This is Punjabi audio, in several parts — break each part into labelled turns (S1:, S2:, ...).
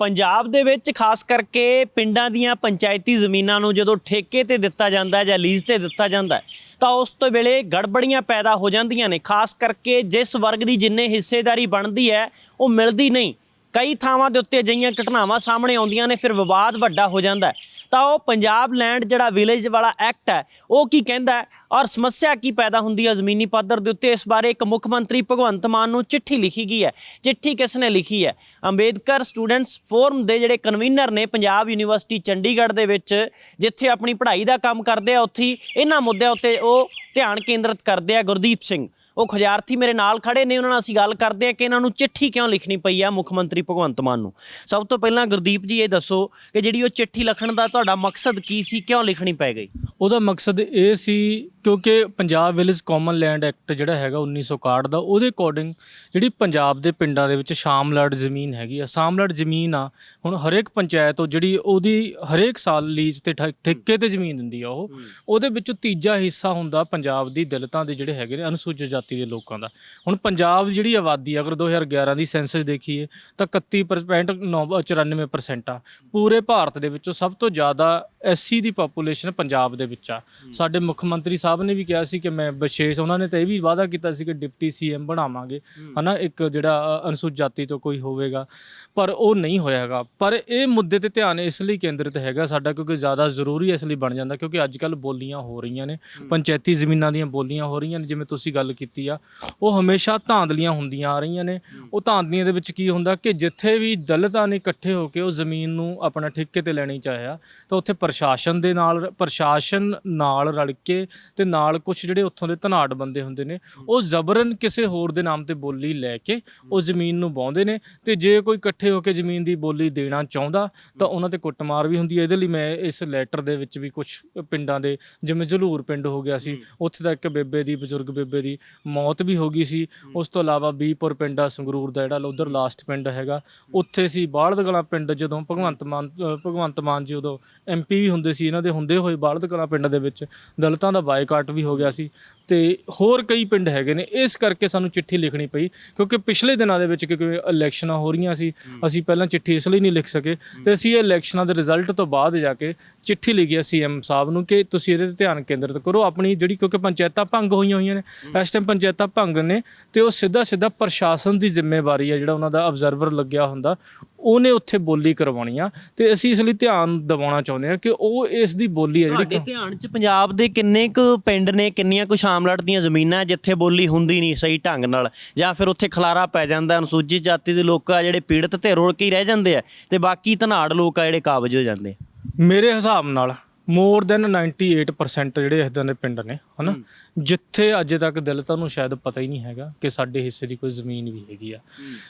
S1: ਪੰਜਾਬ ਦੇ ਵਿੱਚ ਖਾਸ ਕਰਕੇ ਪਿੰਡਾਂ ਦੀਆਂ ਪੰਚਾਇਤੀ ਜ਼ਮੀਨਾਂ ਨੂੰ ਜਦੋਂ ਠੇਕੇ ਤੇ ਦਿੱਤਾ ਜਾਂਦਾ ਹੈ ਜਾਂ ਲੀਜ਼ ਤੇ ਦਿੱਤਾ ਜਾਂਦਾ ਹੈ, ਤਾਂ ਉਸ ਤੋਂ ਵੇਲੇ ਗੜਬੜੀਆਂ ਪੈਦਾ ਹੋ ਜਾਂਦੀਆਂ ਨੇ। ਖਾਸ ਕਰਕੇ ਜਿਸ ਵਰਗ ਦੀ ਜਿੰਨੇ ਹਿੱਸੇਦਾਰੀ ਬਣਦੀ ਹੈ, ਉਹ ਮਿਲਦੀ ਨਹੀਂ। ਕਈ ਥਾਵਾਂ ਦੇ ਉੱਤੇ ਅਜਿਹੀਆਂ ਘਟਨਾਵਾਂ ਸਾਹਮਣੇ ਆਉਂਦੀਆਂ ਨੇ, ਫਿਰ ਵਿਵਾਦ ਵੱਡਾ ਹੋ ਜਾਂਦਾ ਹੈ। ਤਾਂ ਉਹ ਪੰਜਾਬ ਲੈਂਡ ਜਿਹੜਾ ਵਿਲੇਜ ਵਾਲਾ ਐਕਟ ਹੈ, ਉਹ ਕੀ ਕਹਿੰਦਾ ਹੈ? ਔਰ ਸਮੱਸਿਆ ਕੀ ਪੈਦਾ ਹੁੰਦੀ ਹੈ ਜ਼ਮੀਨੀ ਪੱਧਰ ਦੇ ਉੱਤੇ? ਇਸ ਬਾਰੇ ਇੱਕ ਮੁੱਖ ਮੰਤਰੀ ਭਗਵੰਤ ਮਾਨ ਨੂੰ ਚਿੱਠੀ ਲਿਖੀ ਗਈ ਹੈ। ਚਿੱਠੀ ਕਿਸ ਨੇ ਲਿਖੀ ਹੈ? ਅੰਬੇਦਕਰ ਸਟੂਡੈਂਟਸ ਫੋਰਮ ਦੇ ਜਿਹੜੇ ਕਨਵੀਨਰ ਨੇ ਪੰਜਾਬ ਯੂਨੀਵਰਸਿਟੀ ਚੰਡੀਗੜ੍ਹ ਦੇ ਵਿੱਚ, ਜਿੱਥੇ ਆਪਣੀ ਪੜ੍ਹਾਈ ਦਾ ਕੰਮ ਕਰਦੇ ਆ, ਉੱਥੇ ਹੀ ਇਹਨਾਂ ਮੁੱਦਿਆਂ ਉੱਤੇ ਉਹ ਧਿਆਨ ਕੇਂਦਰਿਤ ਕਰਦੇ ਆ ਗੁਰਦੀਪ ਸਿੰਘ। ਉਹ ਖੁਜਾਰਥੀ ਮੇਰੇ ਨਾਲ ਖੜੇ ਨੇ ਉਹਨਾਂ ਨਾਲ ਅਸੀਂ ਗੱਲ ਕਰਦੇ ਆ ਕਿ ਇਹਨਾਂ ਨੂੰ ਚਿੱਠੀ ਕਿਉਂ ਲਿਖਣੀ ਪਈ ਆ ਮੁੱਖ ਮੰਤਰੀ ਭਗਵੰਤ ਮਾਨ ਨੂੰ। ਸਭ ਤੋਂ ਪਹਿਲਾਂ ਗੁਰਦੀਪ ਜੀ ਇਹ ਦੱਸੋ ਕਿ ਜਿਹੜੀ ਉਹ ਚਿੱਠੀ ਲਿਖਣ ਦਾ ਤੁਹਾਡਾ ਮਕਸਦ ਕੀ ਸੀ ਕਿਉਂ ਲਿਖਣੀ ਪੈ ਗਈ?
S2: ਉਹਦਾ ਮਕਸਦ ਇਹ ਸੀ ਕਿਉਂਕਿ Punjab village common land act ਜਿਹੜਾ ਹੈਗਾ 1961 ਦਾ ਉਹਦੇ ਅਕੋਰਡਿੰਗ ਜਿਹੜੀ ਪੰਜਾਬ ਦੇ ਪਿੰਡਾਂ ਦੇ ਵਿੱਚ ਸ਼ਾਮਲੜ ਜ਼ਮੀਨ ਹੈਗੀ ਆ। ਸ਼ਾਮਲੜ ਜ਼ਮੀਨ ਆ ਹੁਣ ਹਰੇਕ ਪੰਚਾਇਤ ਉਹ ਜਿਹੜੀ ਉਹਦੀ ਹਰੇਕ ਸਾਲ ਲੀਜ਼ ਤੇ ਠੇ- ਠੇਕੇ ਤੇ ਜ਼ਮੀਨ ਦਿੰਦੀ ਆ ਉਹ। ਉਹਦੇ ਵਿੱਚੋਂ ਤੀਜਾ ਹਿੱਸਾ ਹੁੰਦਾ ਪੰਜਾਬ ਦੀ ਦਲਿਤਾਂ ਦੇ ਜਿਹੜੇ ਹੈਗੇ ਨੇ ਅਨੁਸੂਚਿਤ ਜਾਤੀ ਦੇ ਲੋਕਾਂ ਦਾ। ਹੁਣ ਪੰਜਾਬ ਦੀ ਜਿਹੜੀ ਆਬਾਦੀ ਅਗਰ 2011 ਦੀ ਸੈਂਸਸ ਦੇਖੀਏ ਤਾਂ 31.94% ਆ। ਪੂਰੇ ਭਾਰਤ ਦੇ ਵਿੱਚੋਂ ਸਭ ਤੋਂ ਜ਼ਿਆਦਾ ਐਸਸੀ ਦੀ ਪੋਪੂਲੇਸ਼ਨ ਪੰਜਾਬ ਦੇ ਵਿੱਚ ਆ। ਸਾਡੇ ਮੁੱਖ ਮੰਤਰੀ ਸਾਹਿਬ ਨੇ ਵੀ ਕਿਹਾ ਸੀ ਕਿ ਮੈਂ ਵਿਸ਼ੇਸ਼ ਉਹਨਾਂ ਨੇ ਤਾਂ ਇਹ ਵੀ ਵਾਅਦਾ ਕੀਤਾ ਸੀ ਕਿ ਡਿਪਟੀ ਸੀਐਮ ਬਣਾਵਾਂਗੇ। ਹਨਾ ਇੱਕ ਜਿਹੜਾ ਅਨੁਸੂਚਿਤ ਜਾਤੀ ਤੋਂ ਕੋਈ ਹੋਵੇਗਾ ਪਰ ਉਹ ਨਹੀਂ ਹੋਇਆ ਹੈਗਾ ਪਰ ਇਹ ਮੁੱਦੇ ਤੇ ਧਿਆਨ ਇਸ ਲਈ ਕੇਂਦਰਿਤ ਹੈਗਾ ਸਾਡਾ ਕਿਉਂਕਿ ਜ਼ਿਆਦਾ ਜ਼ਰੂਰੀ ਇਸ ਲਈ ਬਣ ਜਾਂਦਾ ਕਿਉਂਕਿ ਅੱਜ ਕੱਲ ਬੋਲੀਆਂ ਹੋ ਰਹੀਆਂ ਨੇ। ਪੰਚਾਇਤੀ ਜ਼ਮੀਨਾਂ ਦੀਆਂ ਬੋਲੀਆਂ ਹੋ ਰਹੀਆਂ ਨੇ ਜਿਵੇਂ ਤੁਸੀਂ ਗੱਲ ਕੀਤੀ ਆ ਉਹ ਹਮੇਸ਼ਾ ਧਾਂਦਲੀਆਂ ਹੁੰਦੀਆਂ ਆ ਰਹੀਆਂ ਨੇ। ਉਹ ਧਾਂਦਲੀਆਂ ਦੇ ਵਿੱਚ ਕੀ ਹੁੰਦਾ ਕਿ ਜਿੱਥੇ ਵੀ ਦਲਿਤਾਂ ਨੇ ਇਕੱਠੇ ਹੋ ਕੇ ਉਹ ਜ਼ਮੀਨ ਨੂੰ ਆਪਣਾ ਠੇਕੇ ਤੇ ਲੈਣੀ ਚਾਹਿਆ ਤਾਂ ਉੱਥੇ ਪ੍ਰਸ਼ਾਸਨ ਦੇ ਨਾਲ ਪ੍ਰਸ਼ਾਸਨ ਨਾਲ ਰਲ ਕੇ ਤੇ ਨਾਲ ਕੁਝ ਜਿਹੜੇ ਉੱਥੋਂ ਦੇ ਧਨਾੜ ਬੰਦੇ ਹੁੰਦੇ ਨੇ ਉਹ ਜ਼ਬਰਨ ਕਿਸੇ ਹੋਰ ਦੇ ਨਾਮ ਤੇ ਬੋਲੀ ਲੈ ਕੇ ਉਹ ਜ਼ਮੀਨ ਨੂੰ ਵਾਹੁੰਦੇ ਨੇ। ਤੇ ਜੇ ਕੋਈ ਇਕੱਠੇ ਹੋ ਕੇ ਜ਼ਮੀਨ ਦੀ ਬੋਲੀ ਦੇਣਾ ਚਾਹੁੰਦਾ ਤਾਂ ਉਹਨਾਂ ਤੇ ਕੁੱਟਮਾਰ ਵੀ ਹੁੰਦੀ ਹੈ ਇਹਦੇ ਲਈ ਮੈਂ ਇਸ ਲੈਟਰ ਦੇ ਵਿੱਚ ਵੀ ਕੁਝ ਪਿੰਡਾਂ ਦੇ ਜਿਵੇਂ ਜਲੂਰ ਪਿੰਡ ਹੋ ਗਿਆ ਸੀ ਉੱਥੇ ਦਾ ਇੱਕ ਬੇਬੇ ਦੀ ਬਜ਼ੁਰਗ ਬੇਬੇ ਦੀ ਮੌਤ ਵੀ ਹੋ ਗਈ ਸੀ। ਉਸ ਤੋਂ ਇਲਾਵਾ ਬੀਪੁਰ ਪਿੰਡ ਆ ਸੰਗਰੂਰ ਦਾ ਜਿਹੜਾ ਉਧਰ ਲਾਸਟ ਪਿੰਡ ਹੈਗਾ ਉੱਥੇ ਸੀ ਬਾਲਦ ਕਲਾਂ ਪਿੰਡ ਜਦੋਂ ਭਗਵੰਤ ਮਾਨ ਅ, ਭਗਵੰਤ ਮਾਨ ਜੀ ਉਦੋਂ ਐਮਪੀ ਵੀ ਹੁੰਦੇ ਸੀ ਇਹਨਾਂ ਦੇ ਹੁੰਦੇ ਹੋਏ ਬਾਲਦ ਕਲਾਂ ਪਿੰਡ ਦੇ ਵਿੱਚ ਦਲਿਤਾਂ ਦਾ ਬਾਈਕਾਟ ਵੀ ਹੋ ਗਿਆ ਸੀ। ਤੇ ਹੋਰ ਕਈ ਪਿੰਡ ਹੈਗੇ ਨੇ ਇਸ ਕਰਕੇ ਸਾਨੂੰ ਚਿੱਠੀ ਲਿਖਣੀ ਪਈ ਕਿਉਂਕਿ ਪਿਛਲੇ ਦਿਨਾਂ ਦੇ ਵਿੱਚ ਕਿਉਂਕਿ ਇਲੈਕਸ਼ਨਾਂ ਹੋ ਰਹੀਆਂ ਸੀ ਅਸੀਂ ਪਹਿਲਾਂ ਚਿੱਠੀ ਇਸ ਲਈ ਨਹੀਂ ਲਿਖ ਸਕੇ। ਤੇ ਅਸੀਂ ਇਹ ਇਲੈਕਸ਼ਨਾਂ ਦੇ ਰਿਜ਼ਲਟ ਤੋਂ ਬਾਅਦ ਜਾ ਕੇ ਚਿੱਠੀ ਲਿਖੀ ਸੀਐਮ ਸਾਹਿਬ ਨੂੰ ਕਿ ਤੁਸੀਂ ਇਹਦੇ ਤੇ ਧਿਆਨ ਕੇਂਦਰਿਤ ਕਰੋ ਆਪਣੀ ਜਿਹੜੀ ਕਿਉਂਕਿ ਪੰਚਾਇਤਾਂ ਭੰਗ ਹੋਈਆਂ ਹੋਈਆਂ ਨੇ ਇਸ ਟਾਈਮ ਪੰਚਾਇਤਾਂ ਭੰਗ ਨੇ ਤੇ ਉਹ ਸਿੱਧਾ ਸਿੱਧਾ ਪ੍ਰਸ਼ਾਸਨ ਦੀ ਜ਼ਿੰਮੇਵਾਰੀ ਹੈ ਜਿਹੜਾ ਉਹਨਾਂ ਦਾ ਆਬਜ਼ਰਵਰ ਲੱਗਿਆ ਹੁੰਦਾ ਉਹਨੇ ਉੱਥੇ ਬੋਲੀ ਕਰਵਾਉਣੀ ਆ ਤੇ ਅਸੀਂ ਇਸ ਲਈ ਧਿਆਨ ਦਿਵਾਉਣਾ ਚਾਹੁੰਦੇ ਹਾਂ ਕਿ ਉਹ ਇਸ ਦੀ ਬੋਲੀ ਹੈ ਜਿਹੜੀ
S1: ਧਿਆਨ 'ਚ ਪੰਜਾਬ ਦੇ ਕਿੰਨੇ ਕੁ ਪਿੰਡ ਨੇ ਕਿੰਨੀਆਂ ਕੁ ਸ਼ਾਮਲੜ ਦੀਆਂ ਜ਼ਮੀਨਾਂ ਜਿੱਥੇ ਬੋਲੀ ਹੁੰਦੀ ਨਹੀਂ ਸਹੀ ਢੰਗ ਨਾਲ ਜਾਂ ਫਿਰ ਉੱਥੇ ਖਲਾਰਾ ਪੈ ਜਾਂਦਾ ਅਨੁਸੂਚਿਤ ਜਾਤੀ ਦੇ ਲੋਕ ਆ ਜਿਹੜੇ ਪੀੜਤ ਤੇ ਰੁਲ ਕੇ ਹੀ ਰਹਿ ਜਾਂਦੇ ਆ ਤੇ ਬਾਕੀ ਧਨਾੜ ਲੋਕ ਆ ਜਿਹੜੇ ਕਾਬਜ ਹੋ ਜਾਂਦੇ ਆ?
S2: ਮੇਰੇ ਹਿਸਾਬ ਨਾਲ ਮੋਰ ਦੈਨ 98% ਜਿਹੜੇ ਇਸਦਾਂ ਦੇ ਪਿੰਡ ਨੇ ਹਨਾ? ਜਿੱਥੇ ਅਜੇ ਤੱਕ ਦਲਿਤਾਂ ਨੂੰ ਸ਼ਾਇਦ ਪਤਾ ਹੀ ਨਹੀਂ ਹੈਗਾ ਕਿ ਸਾਡੇ ਹਿੱਸੇ ਦੀ ਕੋਈ ਜ਼ਮੀਨ ਵੀ ਹੈਗੀ ਆ।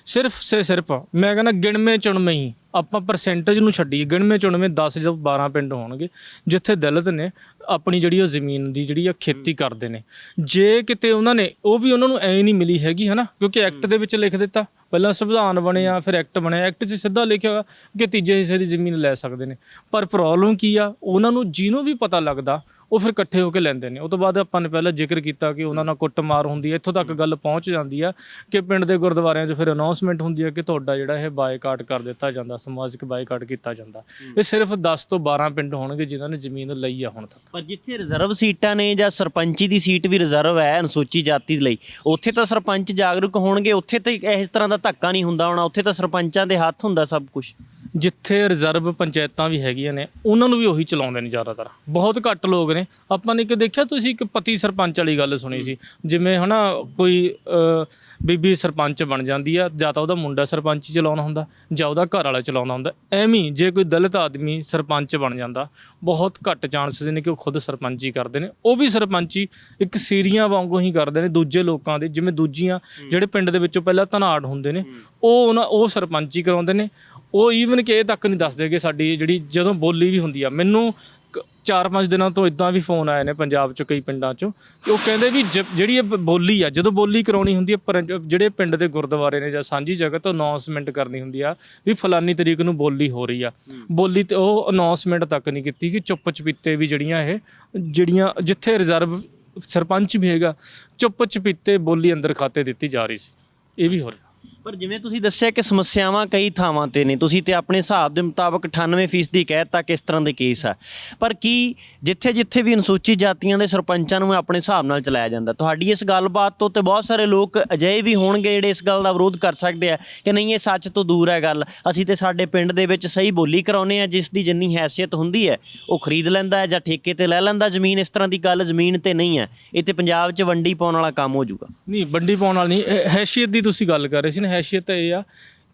S2: ਸਿਰਫ ਸੇ ਸਿਰਫ ਮੈਂ ਕਹਿੰਦਾ ਗਿਣਵੇਂ ਚੁਣਵੇਂ ਹੀ ਆਪਾਂ ਪਰਸੈਂਟੇਜ ਨੂੰ ਛੱਡੀਏ ਗਿਣਵੇਂ ਚੁਣਵੇਂ 10 ਜਾਂ 12 ਪਿੰਡ ਹੋਣਗੇ ਜਿੱਥੇ ਦਲਿਤ ਨੇ ਆਪਣੀ ਜਿਹੜੀ ਉਹ ਜ਼ਮੀਨ ਦੀ ਜਿਹੜੀ ਆ ਖੇਤੀ ਕਰਦੇ ਨੇ। ਜੇ ਕਿਤੇ ਉਹਨਾਂ ਨੇ ਉਹ ਵੀ ਉਹਨਾਂ ਨੂੰ ਐ ਨਹੀਂ ਮਿਲੀ ਹੈਗੀ ਹਨਾ? ਕਿਉਂਕਿ ਐਕਟ ਦੇ ਵਿੱਚ ਲਿਖ ਦਿੱਤਾ। ਪਹਿਲਾਂ ਸੰਵਿਧਾਨ ਬਣਿਆ ਫਿਰ ਐਕਟ ਬਣਿਆ ਐਕਟ 'ਚ ਸਿੱਧਾ ਲਿਖਿਆ ਹੋਇਆ ਕਿ ਤੀਜੇ ਹਿੱਸੇ ਦੀ ਜ਼ਮੀਨ ਲੈ ਸਕਦੇ ਨੇ। ਪਰ ਪ੍ਰੋਬਲਮ ਕੀ ਆ? ਉਹਨਾਂ ਨੂੰ ਜਿਹਨੂੰ ਵੀ ਪਤਾ ਲੱਗਦਾ ਉਹ ਫਿਰ ਇਕੱਠੇ ਹੋ ਕੇ ਲੈਂਦੇ ਨੇ। ਉਹ ਤੋਂ ਬਾਅਦ ਆਪਾਂ ਨੇ ਪਹਿਲਾਂ ਜ਼ਿਕਰ ਕੀਤਾ ਕਿ ਉਹਨਾਂ ਨਾਲ ਕੁੱਟਮਾਰ ਹੁੰਦੀ ਹੈ। ਇੱਥੋਂ ਤੱਕ ਗੱਲ ਪਹੁੰਚ ਜਾਂਦੀ ਆ ਕਿ ਪਿੰਡ ਦੇ ਗੁਰਦੁਆਰਿਆਂ 'ਚ ਫਿਰ ਅਨਾਉਂਸਮੈਂਟ ਹੁੰਦੀ ਹੈ ਕਿ ਤੁਹਾਡਾ ਜਿਹੜਾ ਇਹ ਬਾਈਕਾਟ ਕਰ ਦਿੱਤਾ ਜਾਂਦਾ ਸਮਾਜਿਕ ਬਾਈਕਾਟ ਕੀਤਾ ਜਾਂਦਾ। ਇਹ ਸਿਰਫ 10 ਤੋਂ 12 ਪਿੰਡ ਹੋਣਗੇ ਜਿਨ੍ਹਾਂ ਨੇ ਜ਼ਮੀਨ ਲਈ ਆ ਹੁਣ ਤੱਕ।
S1: ਪਰ ਜਿੱਥੇ ਰਿਜ਼ਰਵ ਸੀਟਾਂ ਨੇ ਜਾਂ ਸਰਪੰਚੀ ਦੀ ਸੀਟ ਵੀ ਰਿਜ਼ਰਵ ਹੈ ਅਨੁਸੂਚਿਤ ਜਾਤੀ ਲਈ ਉੱਥੇ ਤਾਂ ਸਰਪੰਚ ਜਾਗਰੂਕ ਹੋਣਗੇ ਉੱਥੇ ਤਾਂ ਇਸ ਤਰ੍ਹਾਂ ਦਾ ਧੱਕਾ ਨਹੀਂ ਹੁੰਦਾ ਹੋਣਾ ਉੱਥੇ ਤਾਂ ਸਰਪੰਚਾਂ ਦੇ ਹੱਥ ਹੁੰਦਾ ਸਭ ਕੁਝ
S2: ਜਿੱਥੇ ਰਿਜ਼ਰਵ ਪੰਚਾਇਤਾਂ ਵੀ ਹੈਗੀਆਂ ਨੇ ਉਹਨਾਂ ਨੂੰ ਵੀ ਉਹੀ ਚਲਾਉਂਦੇ ਨੇ ਜ਼ਿਆਦਾਤਰ। ਬਹੁਤ ਘੱਟ ਲੋਕ ਨੇ। ਆਪਾਂ ਨੇ ਕਿ ਦੇਖਿਆ ਤੁਸੀਂ ਇੱਕ ਪਤੀ ਸਰਪੰਚ ਵਾਲੀ ਗੱਲ ਸੁਣੀ ਸੀ। ਜਿਵੇਂ ਹਨਾ ਕੋਈ ਬੀਬੀ ਸਰਪੰਚ ਬਣ ਜਾਂਦੀ ਆ ਜਾਂ ਤਾਂ ਉਹਦਾ ਮੁੰਡਾ ਸਰਪੰਚ ਹੀ ਚਲਾਉਣਾ ਹੁੰਦਾ ਜਾਂ ਉਹਦਾ ਘਰ ਵਾਲਾ ਚਲਾਉਣਾ ਹੁੰਦਾ। ਐਵੇਂ ਹੀ ਜੇ ਕੋਈ ਦਲਿਤ ਆਦਮੀ ਸਰਪੰਚ ਬਣ ਜਾਂਦਾ ਬਹੁਤ ਘੱਟ ਚਾਂਸਸ ਨੇ ਕਿ ਉਹ ਖੁਦ ਸਰਪੰਚੀ ਕਰਦੇ ਨੇ। ਉਹ ਵੀ ਸਰਪੰਚੀ ਇੱਕ ਸੀਰੀਆਂ ਵਾਂਗੂ ਹੀ ਕਰਦੇ ਨੇ ਦੂਜੇ ਲੋਕਾਂ ਦੇ। ਜਿਵੇਂ ਦੂਜੀਆਂ ਜਿਹੜੇ ਪਿੰਡ ਦੇ ਵਿੱਚੋਂ ਪਹਿਲਾਂ ਧਨਾੜ ਹੁੰਦੇ ਨੇ ਉਹ ਉਹਨਾਂ ਉਹ ਸਰਪੰਚੀ ਕਰਾਉਂਦੇ ਨੇ। ਉਹ ਈਵਨ ਕਿ ਇਹ ਤੱਕ ਨਹੀਂ ਦੱਸਦੇ ਕਿ ਸਾਡੀ ਜਿਹੜੀ ਜਦੋਂ ਬੋਲੀ ਵੀ ਹੁੰਦੀ ਆ ਮੈਨੂੰ ਚਾਰ ਪੰਜ ਦਿਨਾਂ ਤੋਂ ਇਦਾਂ ਵੀ ਫੋਨ ਆਏ ਨੇ ਪੰਜਾਬ ਚ ਕਈ ਪਿੰਡਾਂ ਚੋਂ ਉਹ ਕਹਿੰਦੇ ਵੀ ਜ- ਜਿਹੜੀ ਇਹ ਬੋਲੀ ਆ ਜਦੋਂ ਬੋਲੀ ਕਰਾਉਣੀ ਹੁੰਦੀ ਹੈ ਪਰ ਜਿਹੜੇ ਪਿੰਡ ਦੇ ਗੁਰਦੁਆਰੇ ਨੇ ਜਾਂ ਸਾਂਝੀ ਜਗ੍ਹਾ ਤੋਂ ਅਨਾਉਂਸਮੈਂਟ ਕਰਨੀ ਹੁੰਦੀ ਆ ਵੀ ਫਲਾਨੀ ਤਰੀਕ ਨੂੰ ਬੋਲੀ ਹੋ ਰਹੀ ਆ। ਬੋਲੀ ਤੇ ਉਹ ਅਨਾਉਂਸਮੈਂਟ ਤੱਕ ਨਹੀਂ ਕੀਤੀ ਕਿ ਚੁੱਪ ਚਪੀਤੇ ਵੀ ਜਿਹੜੀਆਂ ਇਹ ਜਿਹੜੀਆਂ ਜਿੱਥੇ ਰਿਜ਼ਰਵ ਸਰਪੰਚ ਵੀ ਹੈਗਾ ਚੁੱਪ ਚਪੀਤੇ ਬੋਲੀ ਅੰਦਰ ਖਾਤੇ ਦਿੱਤੀ ਜਾ ਰਹੀ ਸੀ। ਇਹ ਵੀ ਹੋ ਰਿਹਾ।
S1: ਪਰ ਜਿਵੇਂ ਤੁਸੀਂ ਦੱਸਿਆ ਕਿ ਸਮੱਸਿਆਵਾਂ ਕਈ ਥਾਵਾਂ ਤੇ ਨੇ, ਤੁਸੀਂ ਤੇ ਆਪਣੇ ਹਿਸਾਬ ਦੇ ਮੁਤਾਬਕ 98% ਦੀ ਕਹਿ ਦਿੱਤਾ ਇਸ ਤਰ੍ਹਾਂ ਦੇ ਕੇਸ ਆ। ਪਰ ਕੀ ਜਿੱਥੇ ਜਿੱਥੇ ਵੀ ਅਨੁਸੂਚਿਤ ਜਾਤੀਆਂ ਦੇ ਸਰਪੰਚਾਂ ਨੂੰ ਆਪਣੇ ਹਿਸਾਬ ਨਾਲ ਚਲਾਇਆ ਜਾਂਦਾ? ਤੁਹਾਡੀ ਇਸ ਗੱਲਬਾਤ ਤੋਂ ਤੇ ਬਹੁਤ ਸਾਰੇ ਲੋਕ ਅਜਿਹੇ ਵੀ ਹੋਣਗੇ ਜਿਹੜੇ ਇਸ ਗੱਲ ਦਾ ਵਿਰੋਧ ਕਰ ਸਕਦੇ ਆ ਕਿ ਨਹੀਂ, ਇਹ ਸੱਚ ਤੋਂ ਦੂਰ ਹੈ ਗੱਲ। ਅਸੀਂ ਤੇ ਸਾਡੇ ਪਿੰਡ ਦੇ ਵਿੱਚ ਸਹੀ ਬੋਲੀ ਕਰਾਉਨੇ ਆ, ਜਿਸ ਦੀ ਜਿੰਨੀ ਹੈਸੀਅਤ ਹੁੰਦੀ ਹੈ, ਉਹ ਖਰੀਦ ਲੈਂਦਾ ਹੈ ਜਾਂ ਠੇਕੇ ਤੇ ਲੈ ਲੈਂਦਾ। ਜ਼ਮੀਨ ਇਸ ਤਰ੍ਹਾਂ ਦੀ ਗੱਲ ਜ਼ਮੀਨ ਤੇ ਨਹੀਂ ਹੈ। ਇਹ ਤੇ ਪੰਜਾਬ 'ਚ ਵੰਡੀ ਪਾਉਣ ਵਾਲਾ ਕੰਮ ਹੋ ਜਾਊਗਾ।
S2: ਨਹੀਂ, ਵੰਡੀ ਪਾਉਣ ਵਾਲੀ ਨਹੀਂ ਹੈਸੀਅਤ ਦੀ ਤੁਸੀਂ ਗੱਲ ਕਰ ਰਹੇ ਸੀ ਨਾ ਹੈਸੀਅਤ ਇਹ ਆ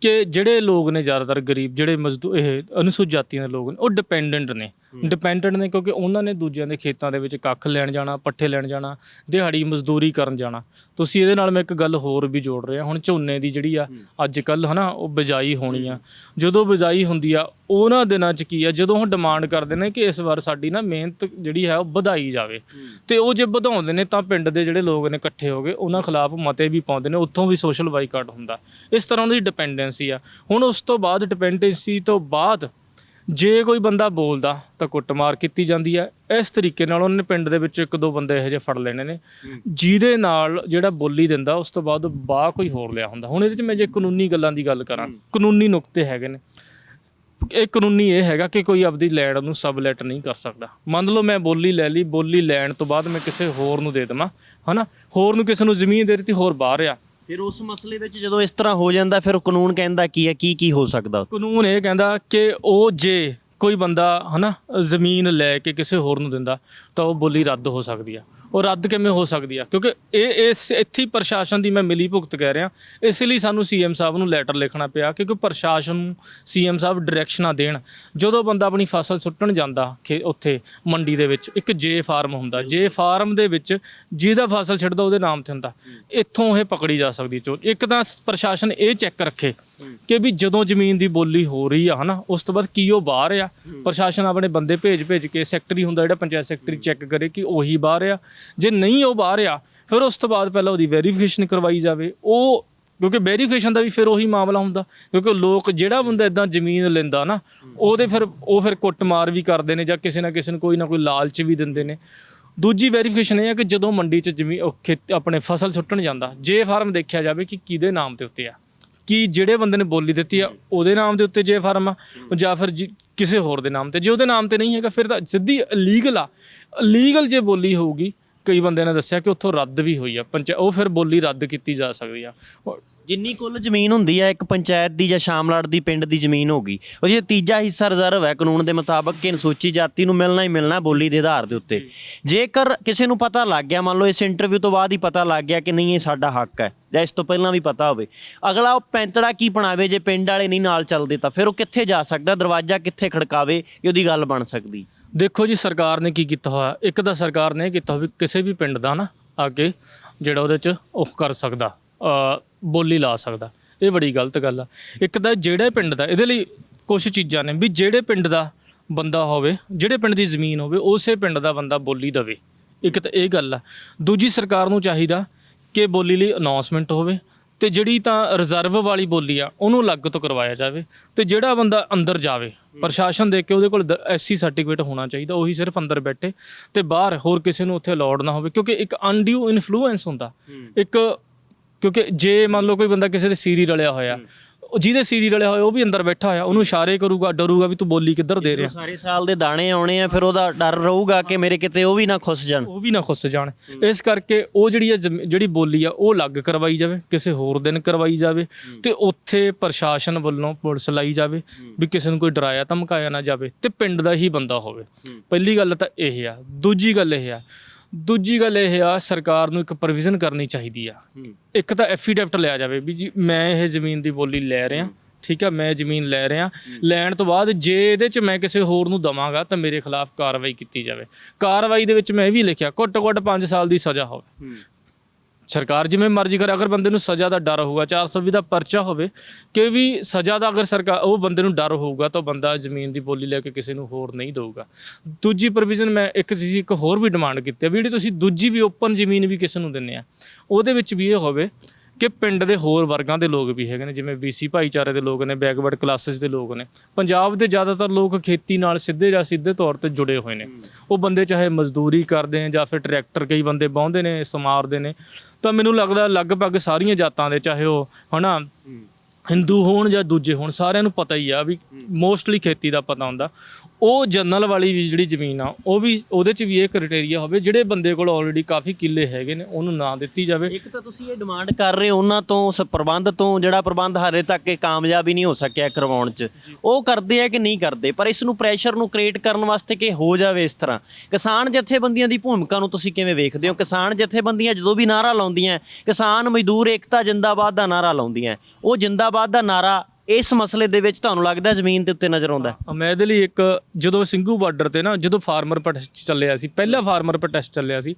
S2: ਕਿ ਜਿਹੜੇ ਲੋਕ ਨੇ ਜ਼ਿਆਦਾਤਰ ਗਰੀਬ, ਜਿਹੜੇ ਮਜ਼ਦੂਰ ਇਹ ਅਨੁਸੂਚਿਤ ਜਾਤੀਆਂ ਦੇ ਲੋਕ ਨੇ, ਉਹ ਡਿਪੈਂਡੈਂਟ ਨੇ। ਡਿਪੈਂਡੈਂਟ ਨੇ ਕਿਉਂਕਿ ਉਹਨਾਂ ਨੇ ਦੂਜਿਆਂ ਦੇ ਖੇਤਾਂ ਦੇ ਵਿੱਚ ਕੱਖ ਲੈਣ ਜਾਣਾ ਪੱਠੇ ਲੈਣ ਜਾਣਾ ਦਿਹਾੜੀ ਮਜ਼ਦੂਰੀ ਕਰਨ ਜਾਣਾ। ਤੁਸੀਂ ਇਹਦੇ ਨਾਲ ਮੈਂ ਇੱਕ ਗੱਲ ਹੋਰ ਵੀ ਜੋੜ ਰਿਹਾ ਹੁਣ ਝੋਨੇ ਦੀ ਜਿਹੜੀ ਆ ਅੱਜ ਕੱਲ ਹਨਾ ਉਹ ਬਿਜਾਈ ਹੋਣੀ ਆ। ਜਦੋਂ ਬਿਜਾਈ ਹੁੰਦੀ ਆ ਉਹਨਾਂ ਦਿਨਾਂ 'ਚ ਕੀ ਆ ਜਦੋਂ ਉਹ ਡਿਮਾਂਡ ਕਰਦੇ ਨੇ ਕਿ ਇਸ ਵਾਰ ਸਾਡੀ ਨਾ ਮਿਹਨਤ ਜਿਹੜੀ ਹੈ ਉਹ ਵਧਾਈ ਜਾਵੇ। ਤੇ ਉਹ ਜੇ ਵਧਾਉਂਦੇ ਨੇ ਤਾਂ ਪਿੰਡ ਦੇ ਜਿਹੜੇ ਲੋਕ ਨੇ ਇਕੱਠੇ ਹੋ ਗਏ ਉਹਨਾਂ ਖਿਲਾਫ ਮਤੇ ਵੀ ਪਾਉਂਦੇ ਨੇ ਉੱਥੋਂ ਵੀ ਸੋਸ਼ਲ ਬਾਈਕਾਟ ਹੁੰਦਾ। ਇਸ ਤਰ੍ਹਾਂ ਦੀ ਡਿਪੈਂਡੈਂਸੀ ਆ। ਹੁਣ ਉਸ ਤੋਂ ਬਾਅਦ ਡਿਪੈਂਡੈਂਸੀ ਤੋਂ ਬਾਅਦ ਜੇ ਕੋਈ ਬੰਦਾ ਬੋਲਦਾ ਤਾਂ ਕੁੱਟਮਾਰ ਕੀਤੀ ਜਾਂਦੀ ਹੈ। ਇਸ ਤਰੀਕੇ ਨਾਲ ਉਹਨਾਂ ਨੇ ਪਿੰਡ ਦੇ ਵਿੱਚ ਇੱਕ ਦੋ ਬੰਦੇ ਇਹੋ ਜਿਹੇ ਫੜ ਲੈਣੇ ਨੇ। ਜਿਹਦੇ ਨਾਲ ਜਿਹੜਾ ਬੋਲੀ ਦਿੰਦਾ ਉਸ ਤੋਂ ਬਾਅਦ ਬਾਹ ਕੋਈ ਹੋਰ ਲਿਆ ਹੁੰਦਾ। ਹੁਣ ਇਹਦੇ ਵਿੱਚ ਮੈਂ ਜੇ ਕਾਨੂੰਨੀ ਗੱਲਾਂ ਦੀ ਗੱਲ ਕਰਾਂ ਕਾਨੂੰਨੀ ਨੁਕਤੇ ਹੈਗੇ ਨੇ। ਇਹ ਕਾਨੂੰਨੀ ਇਹ ਹੈਗਾ ਕਿ ਕੋਈ ਆਪਦੀ ਲੈਂਡ ਨੂੰ ਸਬਲੈਟ ਨਹੀਂ ਕਰ ਸਕਦਾ। ਮੰਨ ਲਓ ਮੈਂ ਬੋਲੀ ਲੈ ਲਈ ਬੋਲੀ ਲੈਣ ਤੋਂ ਬਾਅਦ ਮੈਂ ਕਿਸੇ ਹੋਰ ਨੂੰ ਦੇ ਦੇਵਾਂ ਹਨਾ? ਹੋਰ ਨੂੰ ਕਿਸੇ ਨੂੰ ਜ਼ਮੀਨ ਦੇ ਦਿੱਤੀ ਹੋਰ ਬਾਹਰ ਆ।
S1: ਫਿਰ ਉਸ ਮਸਲੇ ਵਿੱਚ ਜਦੋਂ ਇਸ ਤਰ੍ਹਾਂ ਹੋ ਜਾਂਦਾ, ਫਿਰ ਉਹ ਕਾਨੂੰਨ ਕਹਿੰਦਾ ਕੀ ਹੈ? ਕੀ ਕੀ ਹੋ ਸਕਦਾ?
S2: ਕਾਨੂੰਨ ਇਹ ਕਹਿੰਦਾ ਕਿ ਉਹ ਜੇ ਕੋਈ ਬੰਦਾ ਹਨਾ ਜ਼ਮੀਨ ਲੈ ਕੇ ਕਿਸੇ ਹੋਰ ਨੂੰ ਦਿੰਦਾ, ਤਾਂ ਉਹ ਬੋਲੀ ਰੱਦ ਹੋ ਸਕਦੀ ਆ। ਉਹ ਰੱਦ ਕਿਵੇਂ ਹੋ ਸਕਦੀ ਆ? ਕਿਉਂਕਿ ਇਹ ਇਸ ਇੱਥੇ ਹੀ ਪ੍ਰਸ਼ਾਸਨ ਦੀ ਮੈਂ ਮਿਲੀ ਭੁਗਤ ਕਹਿ ਰਿਹਾ। ਇਸ ਲਈ ਸਾਨੂੰ ਸੀਐਮ ਸਾਹਿਬ ਨੂੰ ਲੈਟਰ ਲਿਖਣਾ ਪਿਆ ਕਿਉਂਕਿ ਪ੍ਰਸ਼ਾਸਨ ਨੂੰ ਸੀਐਮ ਸਾਹਿਬ ਡਾਇਰੈਕਸ਼ਨਾਂ ਦੇਣ। ਜਦੋਂ ਬੰਦਾ ਆਪਣੀ ਫਸਲ ਸੁੱਟਣ ਜਾਂਦਾ ਖੇ, ਉੱਥੇ ਮੰਡੀ ਦੇ ਵਿੱਚ, ਇੱਕ ਜੇ ਫਾਰਮ ਹੁੰਦਾ। ਜੇ ਫਾਰਮ ਦੇ ਵਿੱਚ ਜਿਹਦਾ ਫਸਲ ਛੱਡਦਾ ਉਹਦੇ ਨਾਮ ਤੇ ਹੁੰਦਾ। ਇੱਥੋਂ ਇਹ ਪਕੜੀ ਜਾ ਸਕਦੀ ਚੋਰ ਇੱਕ ਤਾਂ ਪ੍ਰਸ਼ਾਸਨ ਇਹ ਚੈੱਕ ਰੱਖੇ। ਕਿ ਵੀ ਜਦੋਂ ਜ਼ਮੀਨ ਦੀ ਬੋਲੀ ਹੋ ਰਹੀ ਆ, ਹਨਾ, ਉਸ ਤੋਂ ਬਾਅਦ ਕੀ ਉਹ ਬਾਹਰ ਆ? ਪ੍ਰਸ਼ਾਸਨ ਆਪਣੇ ਬੰਦੇ ਭੇਜ ਭੇਜ ਕੇ ਸੈਕਟਰੀ ਹੁੰਦਾ ਜਿਹੜਾ ਪੰਚਾਇਤ ਸੈਕਟਰੀ ਚੈੱਕ ਕਰੇ ਕਿ ਉਹੀ ਬਾਹਰ ਆ। ਜੇ ਨਹੀਂ ਉਹ ਬਾਹਰ ਆ, ਫਿਰ ਉਸ ਤੋਂ ਬਾਅਦ ਪਹਿਲਾਂ ਉਹਦੀ ਵੈਰੀਫਿਕੇਸ਼ਨ ਕਰਵਾਈ ਜਾਵੇ। ਉਹ, ਕਿਉਂਕਿ ਵੈਰੀਫਿਕੇਸ਼ਨ ਦਾ ਵੀ ਫਿਰ ਉਹੀ ਮਾਮਲਾ ਹੁੰਦਾ, ਕਿਉਂਕਿ ਲੋਕ ਜਿਹੜਾ ਬੰਦਾ ਇਦਾਂ ਜ਼ਮੀਨ ਲੈਂਦਾ ਨਾ, ਉਹਦੇ ਫਿਰ, ਉਹ ਫਿਰ ਕੁੱਟਮਾਰ ਵੀ ਕਰਦੇ ਨੇ ਜਾਂ ਕਿਸੇ ਨਾ ਕਿਸੇ ਨੂੰ ਕੋਈ ਨਾ ਕੋਈ ਲਾਲਚ ਵੀ ਦਿੰਦੇ ਨੇ। ਦੂਜੀ ਵੈਰੀਫਿਕੇਸ਼ਨ ਇਹ ਹੈ ਕਿ ਜਦੋਂ ਮੰਡੀ 'ਚ ਜ਼ਮੀਨ ਖੇਤ, ਆਪਣੇ ਫਸਲ ਸੁੱਟਣ ਜਾਂਦਾ, ਜੇ ਫਾਰਮ ਦੇਖਿਆ ਜਾਵੇ ਕਿ ਕਿਹਦੇ ਨਾਮ ਤੇ ਉੱਤੇ ਆ। ਕਿ ਜਿਹੜੇ ਬੰਦੇ ਨੇ ਬੋਲੀ ਦਿੱਤੀ ਆ, ਉਹਦੇ ਨਾਮ ਦੇ ਉੱਤੇ ਜੇ ਫਾਰਮ ਆ, ਜਾਂ ਫਿਰ ਜੀ- ਕਿਸੇ ਹੋਰ ਦੇ ਨਾਮ ਤੇ। ਜੇ ਉਹਦੇ ਨਾਮ ਤੇ ਨਹੀਂ ਹੈਗਾ, ਫਿਰ ਤਾਂ ਸਿੱਧੀ ਲੀਗਲ ਆ। ਲੀਗਲ ਜੇ ਬੋਲੀ ਹੋਊਗੀ ਕਈ ਬੰਦਿਆਂ ਨੇ ਦੱਸਿਆ ਕਿ ਉੱਥੋਂ ਰੱਦ ਵੀ ਹੋਈ ਆ ਪੰਚਾ ਉਹ ਫਿਰ ਬੋਲੀ ਰੱਦ ਕੀਤੀ ਜਾ ਸਕਦੀ ਆ। ਉਹ-
S1: ਜਿੰਨੀ ਕੁੱਲ ਜ਼ਮੀਨ ਹੁੰਦੀ ਹੈ ਇੱਕ ਪੰਚਾਇਤ ਦੀ ਜਾਂ ਸ਼ਾਮਲਾਟ ਦੀ ਪਿੰਡ ਦੀ ਜ਼ਮੀਨ ਹੋਗੀ ਉਹ ਜੇ ਤੀਜਾ ਹਿੱਸਾ ਰਿਜ਼ਰਵ ਹੈ ਕਾਨੂੰਨ ਦੇ ਮੁਤਾਬਕ ਕਿ ਅਨੁਸੂਚਿਤ ਜਾਤੀ ਨੂੰ ਮਿਲਣਾ ਹੀ ਮਿਲਣਾ ਬੋਲੀ ਦੇ ਆਧਾਰ ਦੇ ਉੱਤੇ। ਜੇਕਰ ਕਿਸੇ ਨੂੰ ਪਤਾ ਲੱਗ ਗਿਆ ਮੰਨ ਲਓ ਇਸ ਇੰਟਰਵਿਊ ਤੋਂ ਬਾਅਦ ਹੀ ਪਤਾ ਲੱਗ ਗਿਆ ਕਿ ਨਹੀਂ ਇਹ ਸਾਡਾ ਹੱਕ ਹੈ ਜਾਂ ਇਸ ਤੋਂ ਪਹਿਲਾਂ ਵੀ ਪਤਾ ਹੋਵੇ। ਅਗਲਾ ਉਹ ਪੈਂਤੜਾ ਕੀ ਬਣਾਵੇ ਜੇ ਪਿੰਡ ਵਾਲੇ ਨਹੀਂ ਨਾਲ ਚੱਲਦੇ ਤਾਂ ਫਿਰ ਉਹ ਕਿੱਥੇ ਜਾ ਸਕਦਾ ਦਰਵਾਜ਼ਾ ਕਿੱਥੇ ਖੜਕਾਵੇ ਕਿ ਉਹਦੀ ਗੱਲ ਬਣ ਸਕਦੀ।
S2: ਦੇਖੋ ਜੀ, ਸਰਕਾਰ ਨੇ ਕੀ ਕੀਤਾ ਹੋਇਆ? ਇੱਕ ਤਾਂ ਸਰਕਾਰ ਨੇ ਇਹ ਕੀਤਾ ਹੋਇਆ ਵੀ ਕਿਸੇ ਵੀ ਪਿੰਡ ਦਾ ਨਾ ਅੱਗੇ ਜਿਹੜਾ ਉਹਦੇ ਚ ਉਹ ਕਰ ਸਕਦਾ ਬੋਲੀ ਲਾ ਸਕਦਾ। ਇਹ ਬੜੀ ਗਲਤ ਗੱਲ ਆ। ਇੱਕ ਤਾਂ ਜਿਹੜੇ ਪਿੰਡ ਦਾ, ਇਹਦੇ ਲਈ ਕੁਝ ਚੀਜ਼ਾਂ ਨੇ ਵੀ ਜਿਹੜੇ ਪਿੰਡ ਦਾ ਬੰਦਾ ਹੋਵੇ, ਜਿਹੜੇ ਪਿੰਡ ਦੀ ਜ਼ਮੀਨ ਹੋਵੇ, ਉਸੇ ਪਿੰਡ ਦਾ ਬੰਦਾ ਬੋਲੀ ਦਵੇ। ਇੱਕ ਤਾਂ ਇਹ ਗੱਲ ਆ। ਦੂਜੀ ਸਰਕਾਰ ਨੂੰ ਚਾਹੀਦਾ ਕਿ ਬੋਲੀ ਲਈ ਅਨਾਉਂਸਮੈਂਟ ਹੋਵੇ ਤੇ ਜਿਹੜੀ ਤਾਂ ਰਿਜ਼ਰਵ ਵਾਲੀ ਬੋਲੀ ਆ ਉਹਨੂੰ ਅਲੱਗ ਤੋਂ ਕਰਵਾਇਆ ਜਾਵੇ ਤੇ ਜਿਹੜਾ ਬੰਦਾ ਅੰਦਰ ਜਾਵੇ ਪ੍ਰਸ਼ਾਸਨ ਦੇ ਕੇ ਉਹਦੇ ਕੋਲ ਐਸਸੀ ਸਰਟੀਫਿਕੇਟ ਹੋਣਾ ਚਾਹੀਦਾ ਉਹੀ ਸਿਰਫ ਅੰਦਰ ਬੈਠੇ ਤੇ ਬਾਹਰ ਹੋਰ ਕਿਸੇ ਨੂੰ ਉੱਥੇ ਅਲਾਉਡ ਨਾ ਹੋਵੇ ਕਿਉਂਕਿ ਇੱਕ ਅਨਡਿਊ ਇਨਫਲੂਐਂਸ ਹੁੰਦਾ। ਇੱਕ ਕਿਉਂਕਿ ਜੇ ਮੰਨ ਲਓ ਕੋਈ ਬੰਦਾ ਕਿਸੇ ਦੇ ਸੀਰੀ ਰਲਿਆ ਹੋਇਆ ਉਹ ਜਿਹਦੇ ਸੀਰੀ ਰਲਿਆ ਹੋਇਆ ਉਹ ਵੀ ਅੰਦਰ ਬੈਠਾ ਹੋਇਆ ਉਹਨੂੰ ਇਸ਼ਾਰੇ ਕਰੂਗਾ ਡਰੂਗਾ ਵੀ ਤੂੰ ਬੋਲੀ ਕਿੱਧਰ ਦੇ ਰਿਹਾ।
S1: ਸਾਰੇ ਸਾਲ ਦੇ ਦਾਣੇ ਆਉਣੇ ਆ ਫਿਰ ਉਹਦਾ ਡਰ ਰਹੂਗਾ ਕਿ ਮੇਰੇ ਕਿਤੇ ਉਹ ਵੀ ਨਾ ਖੁੱਸ ਜਾਣ।
S2: ਉਹ ਵੀ ਨਾ ਖੁੱਸ ਜਾਣ। ਇਸ ਕਰਕੇ ਉਹ ਜਿਹੜੀ ਆ ਜ਼ਮੀ- ਜਿਹੜੀ ਬੋਲੀ ਆ ਉਹ ਅਲੱਗ ਕਰਵਾਈ ਜਾਵੇ ਕਿਸੇ ਹੋਰ ਦਿਨ ਕਰਵਾਈ ਜਾਵੇ ਤੇ ਉੱਥੇ ਪ੍ਰਸ਼ਾਸਨ ਵੱਲੋਂ ਪੁਲਿਸ ਲਾਈ ਜਾਵੇ ਵੀ ਕਿਸੇ ਨੂੰ ਕੋਈ ਡਰਾਇਆ ਧਮਕਾਇਆ ਨਾ ਜਾਵੇ ਤੇ ਪਿੰਡ ਦਾ ਹੀ ਬੰਦਾ ਹੋਵੇ। ਪਹਿਲੀ ਗੱਲ ਤਾਂ ਇਹ ਆ। ਦੂਜੀ ਗੱਲ ਇਹ ਆ ਦੂਜੀ ਗੱਲ ਇਹ ਆ ਸਰਕਾਰ ਨੂੰ ਇੱਕ ਪ੍ਰੋਵੀਜ਼ਨ ਕਰਨੀ ਚਾਹੀਦੀ ਆ। ਇੱਕ ਤਾਂ ਐਫੀਡੈਵਿਟ ਲਿਆ ਜਾਵੇ ਵੀ ਜੀ ਮੈਂ ਇਹ ਜ਼ਮੀਨ ਦੀ ਬੋਲੀ ਲੈ ਰਿਹਾ ਠੀਕ ਆ ਮੈਂ ਜ਼ਮੀਨ ਲੈ ਰਿਹਾ। ਲੈਣ ਤੋਂ ਬਾਅਦ ਜੇ ਇਹਦੇ ਚ ਮੈਂ ਕਿਸੇ ਹੋਰ ਨੂੰ ਦਵਾਂਗਾ ਤਾਂ ਮੇਰੇ ਖਿਲਾਫ ਕਾਰਵਾਈ ਕੀਤੀ ਜਾਵੇ। ਕਾਰਵਾਈ ਦੇ ਵਿੱਚ ਮੈਂ ਇਹ ਵੀ ਲਿਖਿਆ ਘੱਟੋ ਘੱਟ 5 ਸਾਲ ਦੀ ਸਜ਼ਾ ਹੋਵੇ। ਸਰਕਾਰ ਜਿਵੇਂ ਮਰਜ਼ੀ ਕਰੇ, ਅਗਰ ਬੰਦੇ ਨੂੰ ਸਜ਼ਾ ਦਾ ਡਰ ਹੋਊਗਾ 420 ਦਾ ਪਰਚਾ ਹੋਵੇ ਕਿ ਵੀ ਸਜ਼ਾ ਦਾ ਅਗਰ ਸਰਕਾਰ, ਉਹ ਬੰਦੇ ਨੂੰ ਡਰ ਹੋਊਗਾ ਤਾਂ ਉਹ ਬੰਦਾ ਜ਼ਮੀਨ ਦੀ ਬੋਲੀ ਲੈ ਕੇ ਕਿਸੇ ਨੂੰ ਹੋਰ ਨਹੀਂ ਦੇਊਗਾ। ਦੂਜੀ ਪ੍ਰੋਵੀਜ਼ਨ ਮੈਂ ਇੱਕ ਚੀਜ਼ ਇੱਕ ਹੋਰ ਵੀ ਡਿਮਾਂਡ ਕੀਤੀ ਹੈ। ਵੀ ਜਿਹੜੀ ਤੁਸੀਂ ਦੂਜੀ ਵੀ ਓਪਨ ਜ਼ਮੀਨ ਵੀ ਕਿਸੇ ਨੂੰ ਦਿੰਦੇ ਆ। ਉਹਦੇ ਵਿੱਚ ਵੀ ਇਹ ਹੋਵੇ ਕਿ ਪਿੰਡ ਦੇ ਹੋਰ ਵਰਗਾਂ ਦੇ ਲੋਕ ਵੀ ਹੈਗੇ ਨੇ, ਜਿਵੇਂ BC ਭਾਈਚਾਰੇ ਦੇ ਲੋਕ ਨੇ ਬੈਕਵਰਡ ਕਲਾਸਿਸ ਦੇ ਲੋਕ ਨੇ। ਪੰਜਾਬ ਦੇ ਜ਼ਿਆਦਾਤਰ ਲੋਕ ਖੇਤੀ ਨਾਲ ਸਿੱਧੇ ਜਾਂ ਸਿੱਧੇ ਤੌਰ ਤੇ ਜੁੜੇ ਹੋਏ ਨੇ। ਉਹ ਬੰਦੇ ਚਾਹੇ ਮਜ਼ਦੂਰੀ ਕਰਦੇ ਨੇ ਜਾਂ ਫਿਰ ਟਰੈਕਟਰ ਕਈ ਬੰਦੇ ਬਾਉਂਦੇ ਨੇ, ਸਮਾਰਦੇ ਨੇ। ਤਾਂ ਮੈਨੂੰ ਲੱਗਦਾ ਲਗਭਗ ਸਾਰੀਆਂ ਜਾਤਾਂ ਦੇ ਚਾਹੇ ਉਹ ਹਨਾ ਹਿੰਦੂ ਹੋਣ ਜਾਂ ਦੂਜੇ ਹੋਣ ਸਾਰਿਆਂ ਨੂੰ ਪਤਾ ਹੀ ਆ ਵੀ ਮੋਸਟਲੀ ਖੇਤੀ ਦਾ ਪਤਾ ਹੁੰਦਾ। ਉਹ ਜਨਰਲ ਵਾਲੀ ਵੀ ਜਿਹੜੀ ਜ਼ਮੀਨ ਆ ਉਹ ਵੀ ਉਹਦੇ 'ਚ ਵੀ ਇਹ ਕ੍ਰਾਈਟੇਰੀਆ ਹੋਵੇ ਜਿਹੜੇ ਬੰਦੇ ਕੋਲ ਆਲਰੇਡੀ ਕਾਫੀ ਕਿੱਲੇ ਹੈਗੇ ਨੇ ਉਹਨੂੰ ਨਾ ਦਿੱਤੀ ਜਾਵੇ।
S1: ਇੱਕ ਤਾਂ ਤੁਸੀਂ ਇਹ ਡਿਮਾਂਡ ਕਰ ਰਹੇ ਹੋ ਉਹਨਾਂ ਤੋਂ ਸ ਪ੍ਰਬੰਧ ਤੋਂ ਜਿਹੜਾ ਪ੍ਰਬੰਧ ਹਾਲੇ ਤੱਕ ਇਹ ਕਾਮਯਾਬ ਹੀ ਨਹੀਂ ਹੋ ਸਕਿਆ ਕਰਵਾਉਣ 'ਚ। ਉਹ ਕਰਦੇ ਆ ਕਿ ਨਹੀਂ ਕਰਦੇ ਪਰ ਇਸ ਨੂੰ ਪ੍ਰੈਸ਼ਰ ਨੂੰ ਕ੍ਰੀਏਟ ਕਰਨ ਵਾਸਤੇ ਕਿ ਹੋ ਜਾਵੇ ਇਸ ਤਰ੍ਹਾਂ। ਕਿਸਾਨ ਜਥੇਬੰਦੀਆਂ ਦੀ ਭੂਮਿਕਾ ਨੂੰ ਤੁਸੀਂ ਕਿਵੇਂ ਵੇਖਦੇ ਹੋ? ਕਿਸਾਨ ਜਥੇਬੰਦੀਆਂ ਜਦੋਂ ਵੀ ਨਾਰਾ ਲਾਉਂਦੀਆਂ ਕਿਸਾਨ ਮਜ਼ਦੂਰ ਏਕਤਾ ਜਿੰਦਾਬਾਦ ਦਾ ਨਾਰਾ ਲਾਉਂਦੀਆਂ ਉਹ ਜਿੰਦਾਬਾਦ ਦਾ ਨਾਰਾ ਇਸ ਮਸਲੇ ਦੇ ਵਿੱਚ ਤੁਹਾਨੂੰ ਲੱਗਦਾ ਜ਼ਮੀਨ ਦੇ ਉੱਤੇ ਨਜ਼ਰ ਆਉਂਦਾ ਹੈ?
S2: ਮੈਂ ਇਹਦੇ ਲਈ ਇੱਕ ਜਦੋਂ ਸਿੰਘੂ ਬਾਰਡਰ ਤੇ ਨਾ ਜਦੋਂ ਫਾਰਮਰ ਪ੍ਰੋਟੈਸਟ ਚੱਲਿਆ ਸੀ ਪਹਿਲਾ ਫਾਰਮਰ ਪ੍ਰੋਟੈਸਟ ਚੱਲਿਆ ਸੀ